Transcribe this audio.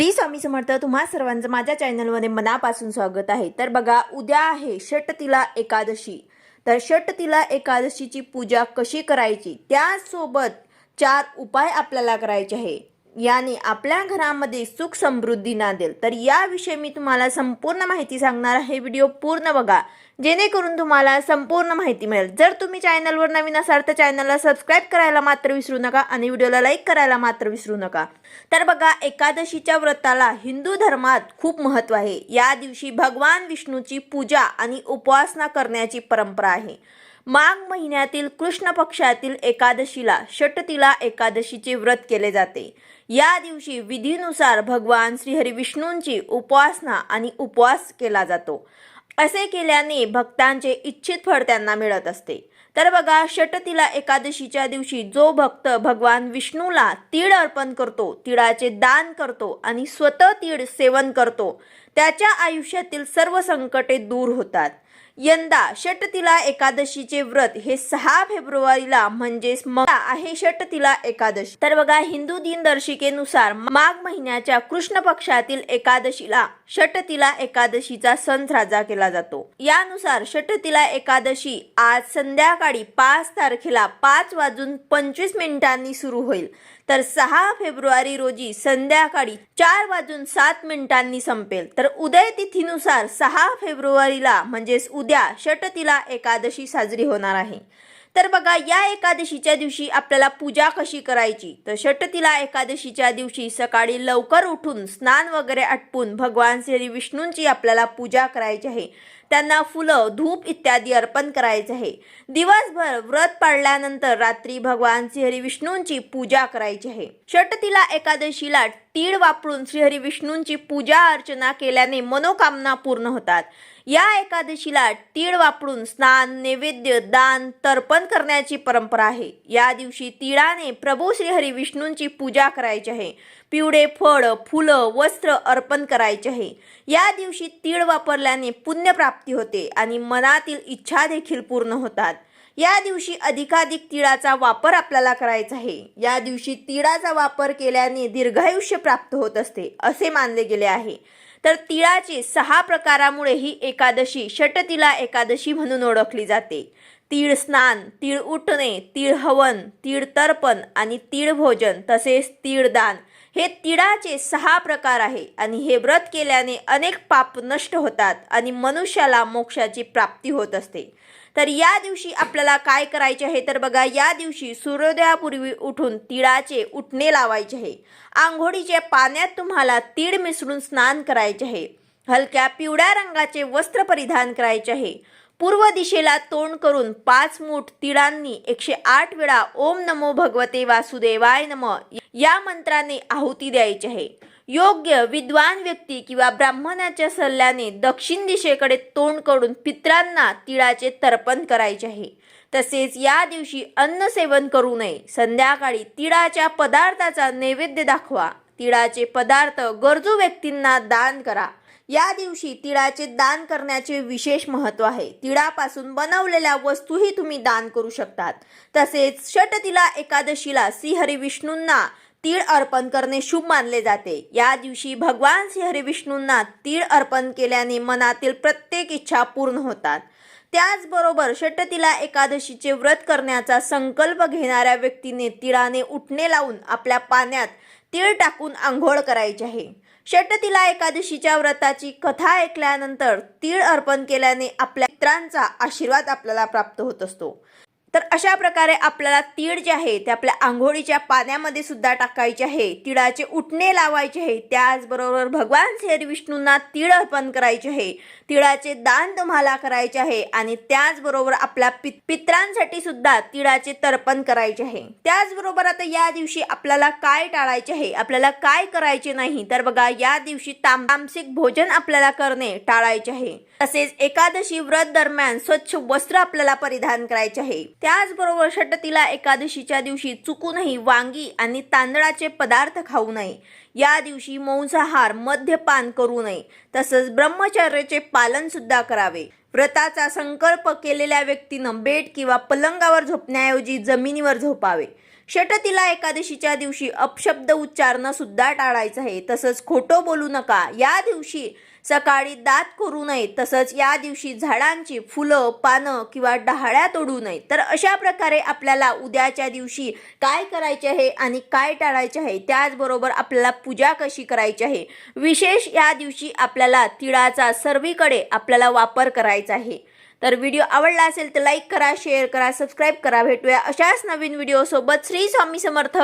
श्री स्वामी समर्थ तुम्हा सर्वांचं माझ्या चॅनलमध्ये मनापासून स्वागत आहे. तर बघा उद्या आहे षटतिला एकादशी. तर षटतिला एकादशीची पूजा कशी करायची? त्यासोबत चार उपाय आपल्याला करायचे आहे. याने आपल्या घरामध्ये सुख समृद्धी नांदेल तर याविषयी मी तुम्हाला संपूर्ण माहिती सांगणार आहे. व्हिडिओ पूर्ण बघा. जेणेकरून तुम्हाला संपूर्ण माहिती मिळेल. जर तुम्ही चॅनलवर नवीन असाल तर चॅनलला सबस्क्राईब करायला मात्र विसरू नका आणि व्हिडिओला लाईक करायला मात्र विसरू नका. तर बघा एकादशीच्या व्रताला हिंदू धर्मात खूप महत्त्व आहे. या दिवशी भगवान विष्णूची पूजा आणि उपासना करण्याची परंपरा आहे. माघ महिन्यातील कृष्ण पक्षातील एकादशीला षटतिला एकादशीचे व्रत केले जाते. या दिवशी विधीनुसार भगवान श्रीहरी विष्णूंची उपासना आणि उपवास केला जातो. असे केल्याने भक्तांचे इच्छित फळ त्यांना मिळत असते. तर बघा षटतिला एकादशीच्या दिवशी जो भक्त भगवान विष्णूला तीळ अर्पण करतो तिळाचे दान करतो आणि स्वतः तीळ सेवन करतो त्याच्या आयुष्यातील सर्व संकटे दूर होतात. यंदा षटतिला एकादशीचे व्रत. हे सहा फेब्रुवारीला म्हणजेच आहे षटतिला एकादशी. तर बघा हिंदू दिनदर्शिकेनुसार माघ महिन्याच्या कृष्ण पक्षातील एकादशीला षटतिला एकादशीचा सण साजरा केला जातो. यानुसार षटतिला एकादशी आज संध्याकाळी पाच तारखेला पाच वाजून पंचवीस मिनिटांनी सुरू होईल. तर सहा फेब्रुवारी रोजी संध्याकाळी चार वाजून सात मिनिटांनी संपेल. तर उदय तिथीनुसार सहा फेब्रुवारीला म्हणजेच उद्या षटतिला एकादशी साजरी होणार आहे. तर बघा या एकादशीच्या दिवशी आपल्याला पूजा कशी करायची? तर षटतिला एकादशीच्या दिवशी सकाळी लवकर उठून स्नान वगैरे आटपून भगवान श्री विष्णूंची आपल्याला पूजा करायची आहे. त्यांना फुलं धूप इत्यादी अर्पण करायचे आहे. दिवसभर व्रत पाळल्यानंतर रात्री भगवान श्रीहरी विष्णूंची पूजा करायची आहे. षटतिला एकादशीला तीळ वापरून श्रीहरी विष्णूंची पूजा अर्चना केल्याने मनोकामना पूर्ण होतात. या एकादशीला तीळ वापरून स्नान नैवेद्य दान तर्पण करण्याची परंपरा आहे. या दिवशी तिळाने प्रभू श्रीहरी विष्णूंची पूजा करायची आहे. पिवळे फळ फुलं वस्त्र अर्पण करायचे आहे. या दिवशी तीळ वापरल्याने प्राप्ती होते आणि मनातील इच्छा देखील पूर्ण होतात. या दिवशी अधिकाधिक तिळाचा वापर आपल्याला करायचा आहे. या दिवशी तिळाचा वापर केल्याने दीर्घायुष्य प्राप्त होत असते असे मानले गेले आहे. तर तिळाचे सहा प्रकारामुळे ही एकादशी षटतिला एकादशी म्हणून ओळखली जाते. तीळ स्नान तीळ उठणे तीळ हवन तीळ तर्पण आणि तीळ भोजन तसेच तीळ दान हे तिळाचे सहा प्रकार आहे आणि हे व्रत केल्याने अनेक पाप नष्ट होतात आणि मनुष्याला मोक्षाची प्राप्ती होत असते. तर या दिवशी आपल्याला काय करायचे आहे? तर बघा या दिवशी सूर्योदयापूर्वी उठून तिळाचे उठणे लावायचे आहे. आंघोळीच्या पाण्यात तुम्हाला तीळ मिसळून स्नान करायचे आहे. हलक्या पिवळ्या रंगाचे वस्त्र परिधान करायचे आहे. पूर्व दिशेला तोंड करून पाच मूठ तिळांनी एकशे आठ वेळा ओम नमो भगवते वासुदेवाय नम या मंत्राने आहुती द्यायची आहे. योग्य विद्वान व्यक्ती किंवा ब्राह्मणाच्या सल्ल्याने दक्षिण दिशेकडे तोंड करून पित्रांना तिळाचे तर्पण करायचे आहे. तसेच या दिवशी अन्न सेवन करू नये. संध्याकाळी तिळाच्या पदार्थाचा नैवेद्य दाखवा. तिळाचे पदार्थ गरजू व्यक्तींना दान करा. या दिवशी तिळाचे दान करण्याचे विशेष महत्त्व आहे. तिळापासून बनवलेल्या वस्तूही तुम्ही दान करू शकतात. तसेच षटतिला एकादशीला श्रीहरी विष्णूंना तीळ अर्पण करणे शुभ मानले जाते. या दिवशी भगवान श्रीहरी विष्णूंना तीळ अर्पण केल्याने मनातील प्रत्येक इच्छा पूर्ण होतात. त्याचबरोबर षटतिला एकादशीचे व्रत करण्याचा संकल्प घेणाऱ्या व्यक्तीने तिळाने उठणे लावून आपल्या पाण्यात तीळ टाकून आंघोळ करायची आहे. षटतिला एकादशीच्या व्रताची कथा ऐकल्यानंतर तीळ अर्पण केल्याने आपल्या मित्रांचा आशीर्वाद आपल्याला प्राप्त होत असतो. तर अशा प्रकारे आपल्याला तीळ जे आहे ते आपल्या आंघोळीच्या पाण्यामध्ये सुद्धा टाकायचे आहे. तिळाचे उठणे लावायचे आहे. त्याचबरोबर भगवान श्री विष्णूंना तीळ अर्पण करायचे आहे. तिळाचे दान तुम्हाला करायचे आहे आणि त्याचबरोबर आपल्या पित पित्रांसाठी सुद्धा तिळाचे तर्पण करायचे आहे. त्याचबरोबर आता या दिवशी आपल्याला काय टाळायचे आहे? आपल्याला काय करायचे नाही? तर बघा या दिवशी ताम तामसिक भोजन आपल्याला करणे टाळायचे आहे. तसेच एकादशी व्रत दरम्यान स्वच्छ वस्त्र आपल्याला परिधान करायचे आहे. त्याचबरोबर षटतिला एकादशीच्या दिवशी चुकूनही वांगी आणि तांदळाचे पदार्थ खाऊ नये. या दिवशी मांसाहार मद्यपान करू नये. तसंच ब्रह्मचर्याचे पालन सुद्धा करावे. व्रताचा संकल्प केलेल्या व्यक्तीनं बेड किंवा पलंगावर झोपण्याऐवजी जमिनीवर झोपावे. षटतिला एकादशीच्या दिवशी अपशब्द उच्चारणं सुद्धा टाळायचं आहे. तसंच खोटं बोलू नका. या दिवशी सकाळी दात करू नये तसंच या दिवशी झाडांची फुलं पानं किंवा डहाळ्या तोडू नये. तर अशा प्रकारे आपल्याला उद्याच्या दिवशी काय करायचे आहे आणि काय टाळायचे आहे त्याचबरोबर आपल्याला पूजा कशी करायची आहे विशेष या दिवशी आपल्याला तिळाचा सर्वीकडे आपल्याला वापर करायचा आहे. तर व्हिडिओ आवडला असेल तर लाईक करा शेअर करा सबस्क्राईब करा. भेटूया अशाच नवीन व्हिडिओसोबत. श्री स्वामी समर्थ.